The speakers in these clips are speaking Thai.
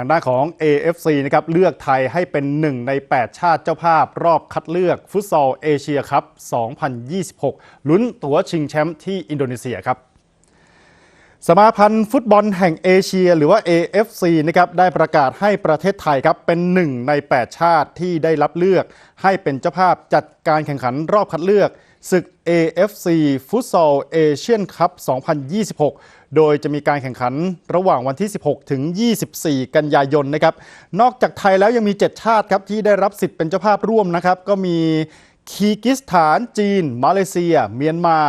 างด้านของ AFC นะครับเลือกไทยให้เป็นหนึ่งใน 8 ชาติเจ้าภาพ รอบคัดเลือกฟุตซอลเอเชียครับ 2026 ลุ้นตั๋วชิงแชมป์ที่อินโดนีเซียครับ สมาพันธ์ฟุตบอลแห่งเอเชีย หรือว่า AFC นะครับได้ประกาศให้ประเทศไทยครับเป็นหนึ่งใน 8 ชาติที่ได้รับเลือก ให้เป็นเจ้าภาพจัดการแข่งขันรอบคัดเลือกศึก AFC ฟุตซอลเอเชียนคัพ 2026 โดยจะมีการแข่งขันระหว่างวันที่ 16 ถึง 24 กันยายนนะครับ นอกจากไทยแล้วยังมี 7 ชาติครับที่ได้รับสิทธิ์เป็นเจ้าภาพร่วมนะครับ ก็มี คีกิสถาน จีน มาเลเซีย เมียนมา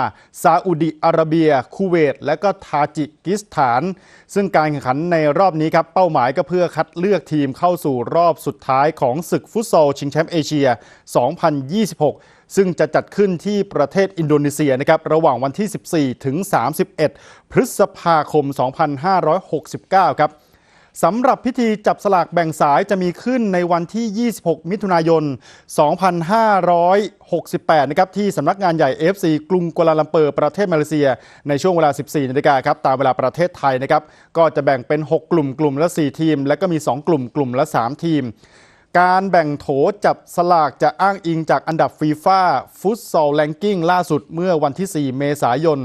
ซาอุดิอาระเบีย คูเวต และก็ทาจิกิสถาน ซึ่งการแข่งขันในรอบนี้ครับ เป้าหมายก็เพื่อคัดเลือกทีมเข้าสู่รอบสุดท้ายของศึกฟุตซอลชิงแชมป์เอเชีย 2026 ซึ่งจะจัดขึ้นที่ประเทศอินโดนีเซียนะครับ ระหว่างวันที่ 14 ถึง 31 พฤษภาคม 2569 ครับ สำหรับพิธีจับสลากแบ่งสายจะมีขึ้นในวันที่ 26 มิถุนายน 2568 นะครับที่สำนักงานใหญ่ FC กรุงกัวลาลัมเปอร์ประเทศมาเลเซีย ในช่วงเวลา 14 นาฬิกาครับตามเวลาประเทศไทยนะครับก็จะแบ่งเป็น 6 กลุ่มกลุ่มละ 4 ทีม และก็มี 2 กลุ่มกลุ่มละ 3 ทีมการแบ่งโถจับสลากจะอ้างอิงจากอันดับฟีฟ่าฟุตซอลแลนกิ้งล่าสุดเมื่อวันที่ 4 เมษายน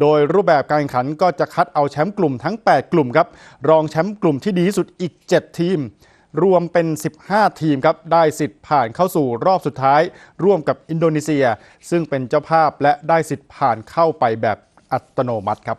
โดยรูปแบบการแข่งขันก็จะคัดเอาแชมป์กลุ่มทั้ง 8 กลุ่มครับ รองแชมป์กลุ่มที่ดีสุดอีก 7 ทีม รวมเป็น 15 ทีมครับ ได้สิทธิ์ผ่านเข้าสู่รอบสุดท้าย ร่วมกับอินโดนีเซีย ซึ่งเป็นเจ้าภาพและได้สิทธิ์ผ่านเข้าไปแบบอัตโนมัติครับ